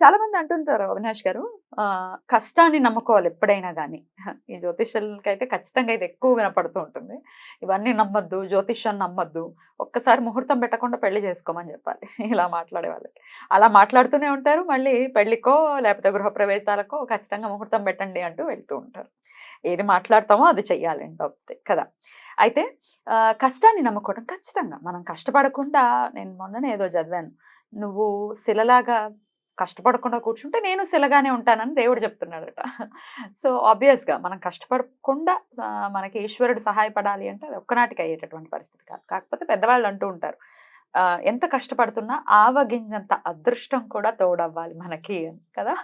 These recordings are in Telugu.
చాలా మంది అంటుంటారు అవినాష్ గారు కష్టాన్ని నమ్ముకోవాలి ఎప్పుడైనా కానీ ఈ జ్యోతిష్యులకి అయితే ఖచ్చితంగా ఇది ఎక్కువ వినపడుతూ ఉంటుంది. ఇవన్నీ నమ్మద్దు జ్యోతిష్యాన్ని నమ్మద్దు. ఒక్కసారి ముహూర్తం పెట్టకుండా పెళ్ళి చేసుకోమని చెప్పాలి. ఇలా మాట్లాడే వాళ్ళకి. అలా మాట్లాడుతూనే ఉంటారు. మళ్ళీ పెళ్ళికో లేకపోతే గృహప్రవేశాలకో ఖచ్చితంగా ముహూర్తం పెట్టండి అంటూ వెళ్తూ ఉంటారు. ఏది మాట్లాడతామో అది చెయ్యాలి అవుతుంది కదా. అయితే కష్టాన్ని నమ్ముకోవడం ఖచ్చితంగా. మనం కష్టపడకుండా నేను మొన్ననే ఏదో చదివాను. నువ్వు శిలలాగా కష్టపడకుండా కూర్చుంటే నేను శిలగానే ఉంటానని దేవుడు చెప్తున్నాడట. సో ఆబ్వియస్గా మనం కష్టపడకుండా మనకి ఈశ్వరుడు సహాయపడాలి అంటే అది ఒక్కనాటికి అయ్యేటటువంటి పరిస్థితి కాదు. కాకపోతే పెద్దవాళ్ళు అంటూ ఉంటారు ఎంత కష్టపడుతున్నా ఆవగింజంత అదృష్టం కూడా తోడవ్వాలి మనకి అని కదా?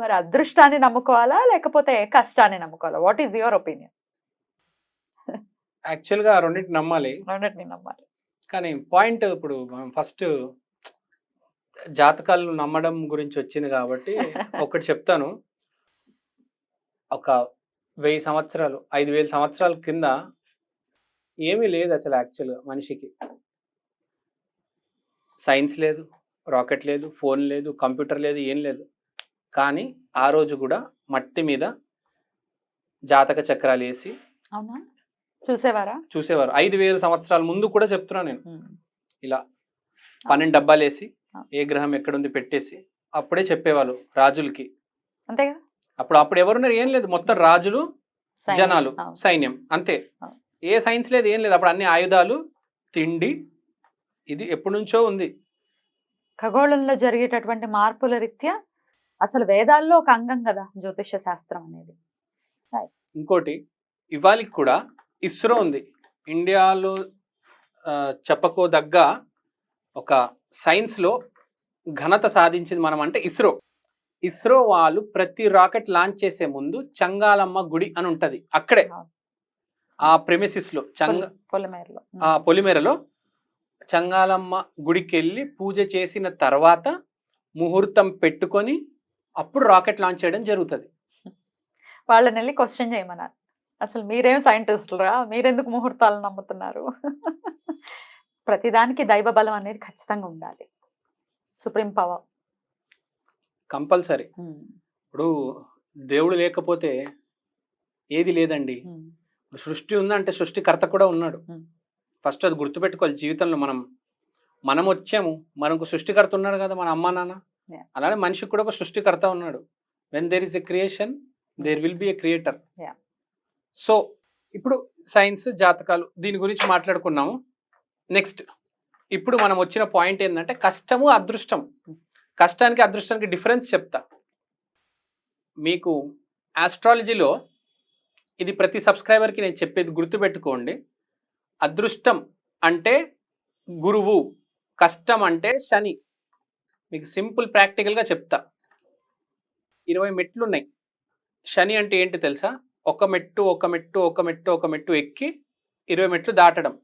మరి అదృష్టాన్ని నమ్ముకోవాలా లేకపోతే కష్టాన్ని నమ్ముకోవాలా? వాట్ ఈజ్ యువర్ ఒపీనియన్ యాక్చువల్గా ఆ రెండింటి నమ్మాలి. రెండింటిని నమ్మాలి. కానీ పాయింట్ ఇప్పుడు మనం ఫస్ట్ జాతకాలు నమ్మడం గురించి వచ్చింది కాబట్టి ఒకటి చెప్తాను. ఒక వెయ్యి సంవత్సరాలు ఐదు వేల సంవత్సరాల కింద ఏమీ లేదు అసలు యాక్చువల్గా మనిషికి. సైన్స్ లేదు రాకెట్ లేదు ఫోన్ లేదు కంప్యూటర్ లేదు ఏం లేదు. కానీ ఆ రోజు కూడా మట్టి మీద జాతక చక్రాలు వేసి అవునా? చూసేవారా? చూసేవారు. ఐదు వేల సంవత్సరాల ముందు కూడా చెప్తున్నా నేను. ఇలా పన్నెండు డబ్బాలు వేసి. ఏ గ్రహం ఎక్కడుంది పెట్టేసి అప్పుడే చెప్పేవాళ్ళు రాజులకి. అంతే కదా? అప్పుడు అప్పుడు ఎవరున్నారు? ఏం లేదు. మొత్తం రాజులు. జనాలు. సైన్యం. అంతే. ఏ సైన్స్ లేదు ఏం లేదు. అప్పుడు అన్ని ఆయుధాలు తిండి ఇది ఎప్పటి నుంచో ఉంది. ఖగోళంలో జరిగేటటువంటి మార్పుల రీత్యా అసలు వేదాల్లో ఒక అంగం కదా జ్యోతిష శాస్త్రం అనేది. ఇంకోటి ఇవాళకి కూడా ఇస్రో ఉంది. ఇండియాలో చెప్పుకోదగ్గ ఒక సైన్స్లో ఘనత సాధించింది మనం అంటే ఇస్రో. ఇస్రో వాళ్ళు ప్రతి రాకెట్ లాంచ్ చేసే ముందు చంగాలమ్మ గుడి అని ఉంటది అక్కడే. ఆ. ప్రెమిసిస్లో చంగ పొలి- పొలిమేరలో. ఆ పొలిమేరలో చంగాలమ్మ గుడికి వెళ్ళి పూజ చేసిన తర్వాత ముహూర్తం పెట్టుకొని అప్పుడు రాకెట్ లాంచ్ చేయడం జరుగుతుంది. వాళ్ళని వెళ్ళి క్వశ్చన్ చేయమన్నారు. అసలు మీరేం సైంటిస్టులరా మీరెందుకు ముహూర్తాలు నమ్ముతున్నారు? ప్రతిదానికి దైవ బలం అనేది ఖచ్చితంగా ఉండాలి. Supreme power compulsory. ఇప్పుడు దేవుడు లేకపోతే ఏది లేదండి. సృష్టి ఉందంటే సృష్టికర్త కూడా ఉన్నాడు. ఫస్ట్ అది గుర్తుపెట్టుకోవాలి జీవితంలో మనం. మనం వచ్చాము మనకు సృష్టికర్త ఉన్నాడు కదా మన అమ్మ నాన్న. అలానే మనిషికి కూడా ఒక సృష్టికర్త ఉన్నాడు. When there is a creation there will be a creator. So ఇప్పుడు సైన్స్ జాతకాలు దీని గురించి మాట్లాడుకున్నాము. నెక్స్ట్ ఇప్పుడు మనం వచ్చిన పాయింట్ ఏంటంటే కష్టము అదృష్టం. కష్టానికి అదృష్టానికి డిఫరెన్స్ చెప్తా. మీకు ఆస్ట్రాలజీలో ఇది ప్రతి సబ్స్క్రైబర్కి నేను చెప్పేది గుర్తుపెట్టుకోండి. అదృష్టం అంటే గురువు కష్టం అంటే శని. మీకు సింపుల్ ప్రాక్టికల్గా చెప్తా. ఇరవై మెట్లు ఉన్నాయి శని అంటే ఏంటి తెలుసా? ఒక మెట్టు ఒక మెట్టు ఒక మెట్టు ఒక మెట్టు ఎక్కి ఇరవై మెట్లు దాటడం.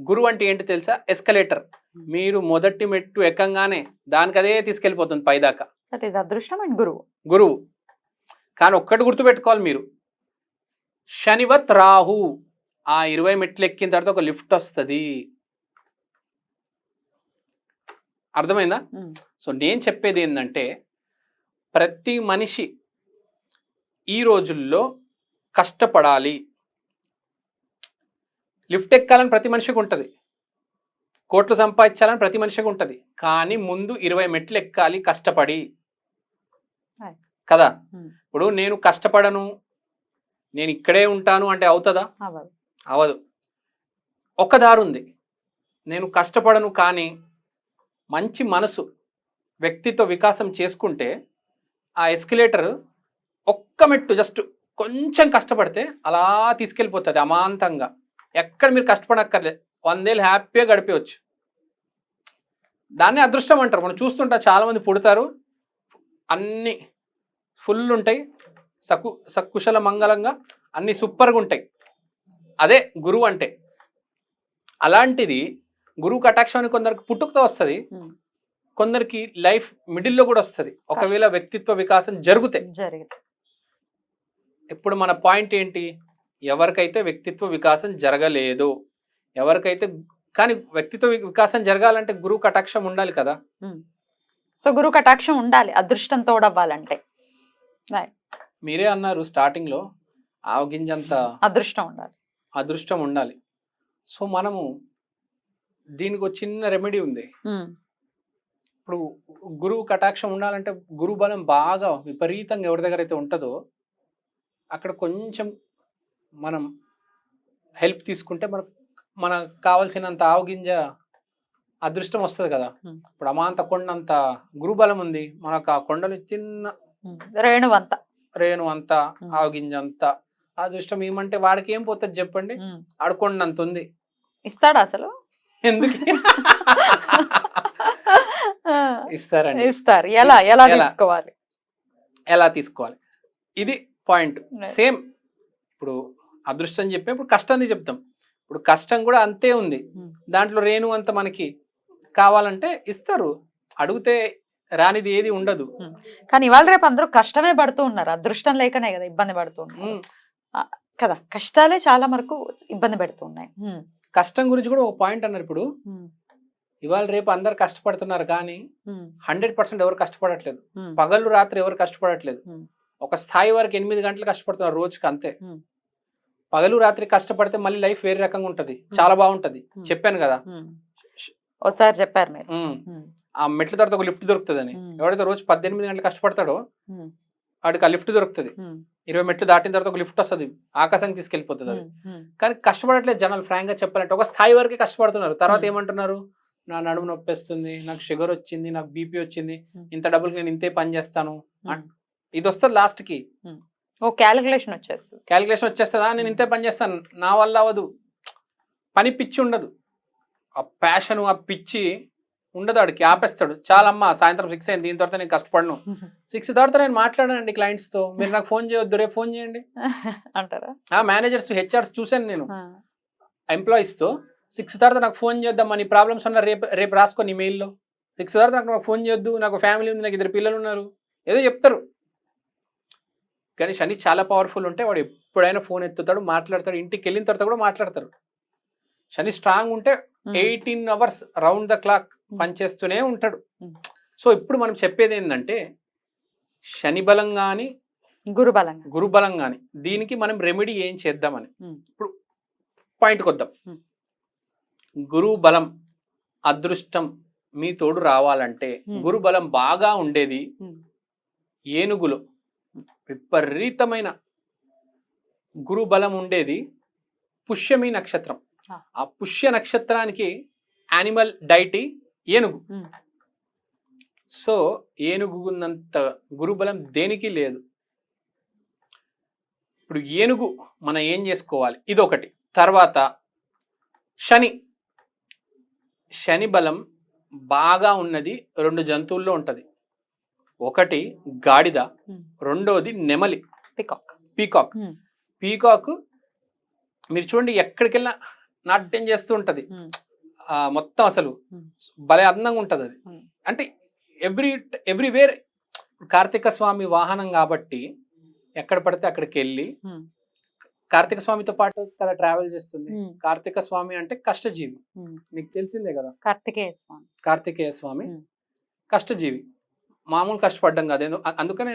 గురువు అంటే ఏంటి తెలుసా? ఎస్కలేటర్ మీరు మొదటి మెట్టు ఎక్కంగానే దానికి అదే తీసుకెళ్ళిపోతుంది పైదాకా. దట్ ఈస్ అదృష్టం అండ్ గురువు. గురువు. కానీ ఒక్కటి గుర్తుపెట్టుకోవాలి మీరు. శనివత్ రాహు. ఆ ఇరవై మెట్లు ఎక్కిన తర్వాత ఒక లిఫ్ట్ వస్తుంది. అర్థమైందా? Mm. సో నేను చెప్పేది ఏంటంటే ప్రతి మనిషి ఈ రోజుల్లో కష్టపడాలి. లిఫ్ట్ ఎక్కాలని ప్రతి మనిషికి ఉంటుంది. కోట్లు సంపాదించాలని ప్రతి మనిషికి ఉంటుంది. కానీ ముందు ఇరవై మెట్లు ఎక్కాలి కష్టపడి. కదా? Mm. ఇప్పుడు నేను కష్టపడను నేను ఇక్కడే ఉంటాను అంటే అవుతుందా? అవదు ఒక దారి ఉంది. నేను కష్టపడను కానీ మంచి మనసు వ్యక్తిత్వ వికాసం చేసుకుంటే ఆ ఎస్కలేటర్ ఒక్క మెట్టు జస్ట్ కొంచెం కష్టపడితే అలా తీసుకెళ్ళిపోతుంది అమాంతంగా. ఎక్కడ మీరు కష్టపడక్కర్లేదు వందేళ్ళు హ్యాపీగా గడిపేయచ్చు. దాన్ని అదృష్టం అంటారు. మనం చూస్తుంటా చాలా మంది పుడతారు. అన్ని ఫుల్ ఉంటాయి. సకు సకుశల మంగళంగా అన్ని సూపర్గా ఉంటాయి. అదే గురువు అంటే. అలాంటిది గురువు కటాక్షం అని కొందరికి పుట్టుకతో వస్తుంది. కొందరికి లైఫ్ మిడిల్లో కూడా వస్తుంది. ఒకవేళ వ్యక్తిత్వ వికాసం జరిగితే. ఇప్పుడు మన పాయింట్ ఏంటి? ఎవరికైతే వ్యక్తిత్వ వికాసం జరగలేదు ఎవరికైతే కానీ వ్యక్తిత్వ వికాసం జరగాలంటే గురువు కటాక్షం ఉండాలి కదా. సో గురువు కటాక్షం ఉండాలి అదృష్టం తోడవ్వాలంటే. మీరే అన్నారు స్టార్టింగ్లో ఆవగింజంత అదృష్టం ఉండాలి. అదృష్టం ఉండాలి. సో మనము దీనికి ఒక చిన్న రెమెడీ ఉంది. ఇప్పుడు గురువు కటాక్షం ఉండాలంటే గురువు బలం బాగా విపరీతంగా ఎవరి దగ్గర అయితే ఉంటుందో అక్కడ కొంచెం మనం హెల్ప్ తీసుకుంటే మనకు మనకు కావాల్సినంత ఆవగింజ అదృష్టం వస్తుంది కదా. ఇప్పుడు అమాంత కొండ అంత గురువు బలం ఉంది మనకు ఆ కొండలు చిన్న ఉమ్. రేణువంత రేణు అంత. ఆవగింజ అంత అదృష్టం ఏమంటే వాడికి ఏం పోతుంది చెప్పండి ఉమ్. ఆడుకొండంత ఉంది ఇస్తాడా అసలు ఎందుకు ఇస్తారండి ఇస్తారు ఎలా ఎలా? తీసుకోవాలి ఎలా తీసుకోవాలి ఇది పాయింట్. సేమ్ ఇప్పుడు అదృష్టం చెప్పే ఇప్పుడు కష్టం చెప్తాం ఇప్పుడు కష్టం కూడా అంతే ఉంది. దాంట్లో రేణు అంత మనకి కావాలంటే ఇస్తారు అడిగితే రానిది ఏది ఉండదు కానీ ఇవాళ రేపు అందరూ కష్టమే పడుతూ ఉన్నారు అదృష్టం లేకనే కదా ఇబ్బంది పడుతూ ఉన్నారు కదా కష్టాలే చాలా వరకు ఇబ్బంది పెడుతూ ఉన్నాయి. కష్టం గురించి కూడా ఒక పాయింట్ అన్నారు ఇప్పుడు. ఇవాళ రేపు అందరు కష్టపడుతున్నారు కానీ. హండ్రెడ్ పర్సెంట్ ఎవరు కష్టపడట్లేదు. పగలు రాత్రి ఎవరు కష్టపడట్లేదు. ఒక స్థాయి వరకు ఎనిమిది గంటలు కష్టపడుతున్నారు రోజుకి అంతే. పగలు రాత్రి కష్టపడితే మళ్ళీ లైఫ్ వేరే రకంగా ఉంటది చాలా బాగుంటది. చెప్పాను కదా. ఒకసారి చెప్పారు మీరు. ఆ మెట్ల తర్వాత ఒక లిఫ్ట్ దొరుకుతుందని. ఎవడైతే రోజు పద్దెనిమిది గంటలు కష్టపడతాడో. వాడికి ఆ లిఫ్ట్ దొరుకుతుంది. ఇరవై మెట్లు దాటిన తర్వాత ఒక లిఫ్ట్ వస్తుంది ఆకాశానికి తీసుకెళ్ళిపోతుంది అది. కానీ కష్టపడట్లేదు జనాలు ఫ్రాంక్గా చెప్పాలంటే ఒక స్థాయి వరకే కష్టపడుతున్నారు తర్వాత. ఏమంటున్నారు నా నడుము నొప్పేస్తుంది నాకు షుగర్ వచ్చింది నాకు బీపీ వచ్చింది. ఇంత డబ్బులకి నేను ఇంతే పని చేస్తాను. ఇది వస్తుంది లాస్ట్కి ఓ క్యాలిక్యులేషన్ వచ్చేస్తుంది. క్యాలిక్యులేషన్ వచ్చేస్తుందా? నేను ఇంతే పని చేస్తాను. నా వల్ల అవ్వదు. పని పిచ్చి ఉండదు. ఆ ప్యాషన్ ఆ పిచ్చి ఉండదు ఆడికి ఆపేస్తాడు. చాలా అమ్మా సాయంత్రం సిక్స్ అయింది దీని తర్వాత నేను కష్టపడను. సిక్స్ తర్వాత నేను మాట్లాడానండి clients తో. మీరు నాకు ఫోన్ చేయొద్దు రేపు ఫోన్ చేయండి. అంటారా? ఆ మేనేజర్స్ హెచ్ఆర్స్ చూశాను నేను. ఆ. ఎంప్లాయీస్తో. సిక్స్ తర్వాత నాకు ఫోన్ చేద్దాం నీ ప్రాబ్లమ్స్ ఉన్న రేపు రేపు రాసుకో నీ మెయిల్లో సిక్స్ తర్వాత నాకు నాకు ఫోన్ చేయొద్దు నాకు ఫ్యామిలీ ఉంది నాకు ఇద్దరు పిల్లలు ఉన్నారు. ఏదో చెప్తారు. కానీ శని చాలా పవర్ఫుల్ ఉంటే వాడు ఎప్పుడైనా ఫోన్ ఎత్తుతాడు మాట్లాడతాడు ఇంటికి వెళ్ళిన తర్వాత కూడా మాట్లాడతారు శని స్ట్రాంగ్ ఉంటే. Eighteen hours round the clock పనిచేస్తూనే ఉంటాడు. సో ఇప్పుడు మనం చెప్పేది ఏంటంటే శని బలం కానీ గురుబలంగా గురు బలం కానీ దీనికి మనం రెమెడీ ఏం చేద్దామని. ఇప్పుడు పాయింట్కి వద్దాం. గురువు బలం అదృష్టం మీ తోడు రావాలంటే Hmm. గురు బలం బాగా ఉండేది. ఏనుగులు విపరీతమైన గురు బలం ఉండేది పుష్యమి నక్షత్రం. ఆ. పుష్య నక్షత్రానికి యానిమల్ డైటీ ఏనుగు. సో ఏనుగున్నంత గురుబలం దేనికి లేదు. ఇప్పుడు ఏనుగు మనం ఏం చేసుకోవాలి? ఇదొకటి. తర్వాత శని. శని బలం బాగా ఉన్నది రెండు జంతువుల్లో ఉంటది. ఒకటి గాడిద. రెండోది నెమలి పికాక్ పీకాక్. పీకాక్ మీరు చూడండి ఎక్కడికెళ్ళినా నాట్యం చేస్తూ ఉంటది మొత్తం అసలు. భలే అందంగా ఉంటది అది. అంటే ఎవ్రీ ఎవ్రీవేర్ కార్తీక స్వామి వాహనం కాబట్టి ఎక్కడ పడితే అక్కడికి వెళ్ళి. కార్తీక స్వామితో పాటు కదా ట్రావెల్ చేస్తుంది. కార్తీక స్వామి అంటే కష్టజీవి. మీకు తెలిసిందే కదా కార్తికేయ స్వామి కార్తికేయ స్వామి. కష్టజీవి మామూలు కష్టపడ్డం కాదు అందుకనే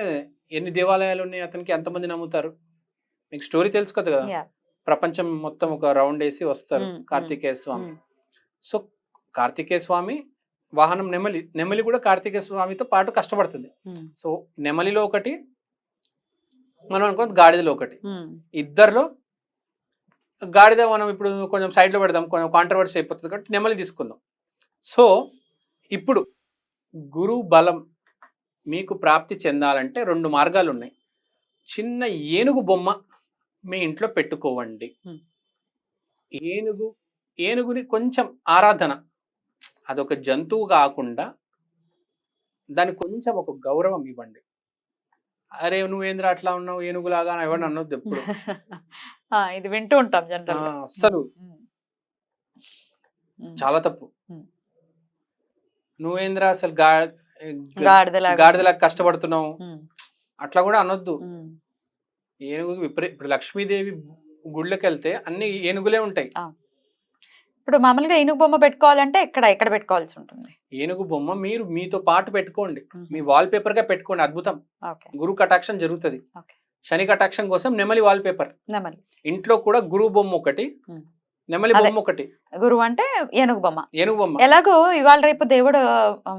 ఎన్ని దేవాలయాలు ఉన్నాయి అతనికి ఎంతమంది నమ్ముతారు మీకు స్టోరీ తెలుసు కదా కదా. ప్రపంచం మొత్తం ఒక రౌండ్ వేసి వస్తారు ఉమ్, ఉమ్, కార్తికేయ స్వామి ఉమ్. సో కార్తికేయ స్వామి వాహనం నెమలి నెమలి కూడా కార్తికేయ స్వామితో పాటు కష్టపడుతుంది. సో నెమలిలో ఒకటి మనం అనుకున్నది గాడిదలో ఒకటి. ఇద్దరిలో గాడిద మనం ఇప్పుడు కొంచెం సైడ్లో పెడదాం కొంచెం కాంట్రవర్సీ అయిపోతుంది కాబట్టి నెమలి తీసుకుందాం సో ఇప్పుడు గురు బలం మీకు ప్రాప్తి చెందాలంటే రెండు మార్గాలు ఉన్నాయి చిన్న ఏనుగు బొమ్మ మీ ఇంట్లో పెట్టుకోవండి. ఏనుగు ఏనుగుని కొంచెం ఆరాధన. అదొక జంతువు కాకుండా దానికి కొంచెం ఒక గౌరవం ఇవ్వండి. అరే నువ్వేంద్ర అట్లా ఉన్నావు ఏనుగులాగా ఎవరిని ఎప్పుడు. ఆ, ఇది వింటూ ఉంటాం జనరల్ అస్సలు. చాలా తప్పు. నువ్వేంద్ర అసలు గా గ- గాడిదలాగా గాడిదలాగా కష్టపడుతున్నావు. ఉమ్, అట్లా కూడా అనొద్దు. ఏనుగు విపరీ ఇప్పుడు లక్ష్మీదేవి గుళ్ళకి వెళ్తే అన్ని ఏనుగులే ఉంటాయి. ఇప్పుడు మామూలుగా ఏనుగు బొమ్మ పెట్టుకోవాలంటే ఇక్కడ ఎక్కడ పెట్టుకోవాల్సి ఉంటుంది. ఏనుగు బొమ్మ మీరు మీతో పాటు పెట్టుకోండి. మీ వాల్ పేపర్గా పెట్టుకోండి. అద్భుతం. గురు కటాక్షం జరుగుతుంది. శని కటాక్షం కోసం నెమలి వాల్ పేపర్ నెమలి. ఇంట్లో కూడా గురువు బొమ్మ ఒకటి. నెమలి. బొమ్మ ఒకటి. గురువు అంటే ఏనుగు బొమ్మ. ఏనుగు బొమ్మ. ఎలాగో ఇవాళ రేపు దేవుడు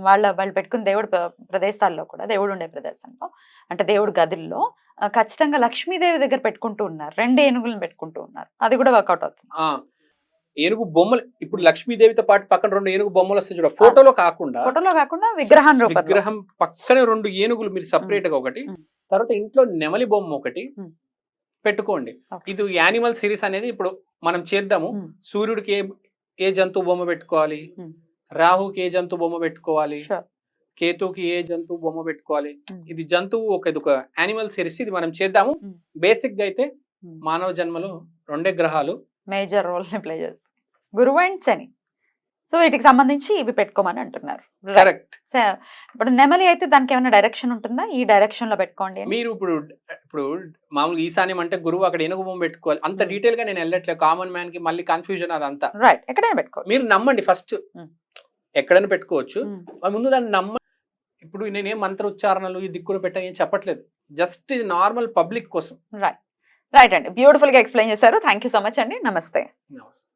వాళ్ళ వాళ్ళు పెట్టుకున్న దేవుడు ప్ర- ప్రదేశాల్లో కూడా దేవుడు ఉండే ప్రదేశంలో అంటే దేవుడు గదుల్లో ఖచ్చితంగా లక్ష్మీదేవి దగ్గర పెట్టుకుంటూ ఉన్నారు. రెండు ఏనుగులను పెట్టుకుంటూ ఉన్నారు. అది కూడా వర్కౌట్ అవుతుంది. ఏనుగు బొమ్మలు ఇప్పుడు లక్ష్మీదేవితో పాటు పక్కన రెండు ఏనుగు బొమ్మలు వస్తాయి చూడ. ఫోటోలో కాకుండా ఫోటోలో కాకుండా విగ్రహం విగ్రహం పక్కనే రెండు ఏనుగులు మీరు సపరేట్గా ఒకటి. తర్వాత ఇంట్లో నెమలి బొమ్మ ఒకటి. పెట్టుకోండి. ఇది యానిమల్ సిరీస్ అనేది ఇప్పుడు మనం చేద్దాము. సూర్యుడికి ఏ ఏ జంతువు బొమ్మ పెట్టుకోవాలి. రాహుకి ఏ జంతువు బొమ్మ పెట్టుకోవాలి. కేతుకి ఏ జంతువు బొమ్మ పెట్టుకోవాలి. ఇది జంతువు ఒక ఇది ఒక యానిమల్ సిరీస్ ఇది మనం చేద్దాము. బేసిక్గా అయితే. మానవ జన్మలో రెండే గ్రహాలు మేజర్ రోల్ని ప్లే చేస్తుంది గురువు అండ్ శని సో వీటికి సంబంధించి ఇవి పెట్టుకోమని అంటున్నారు. కరెక్ట్ ఇప్పుడు నెమలి అయితే దానికి ఏమైనా డైరెక్షన్ ఉంటుందా ఈ డైరెక్షన్లో పెట్టుకోండి మీరు ఇప్పుడు ఇప్పుడు మామూలుగా ఈశాన్యం అంటే గురువు అక్కడ ఏనుగు బొమ్మ పెట్టుకోవాలి. అంత ఉమ్. డీటెయిల్గా నేను వెళ్ళట్లేదు. కామన్ మ్యాన్కి మళ్ళీ కన్ఫ్యూజన్ అదంతా రైట్ ఎక్కడైనా పెట్టుకోవచ్చు. మీరు నమ్మండి ఫస్ట్. ఉమ్. ఎక్కడైనా పెట్టుకోవచ్చు. మరి ముందు దాన్ని నమ్మ ఇప్పుడు నేనేం మంత్ర ఉచ్చారణలు ఈ దిక్కును పెట్టా ఏం చెప్పట్లేదు. జస్ట్ ఇది నార్మల్ పబ్లిక్ కోసం. రైట్ రైట్ అండి. బ్యూటిఫుల్గా ఎక్స్ప్లెయిన్ చేశారు థ్యాంక్ సో మచ్ అండి. నమస్తే. నమస్తే.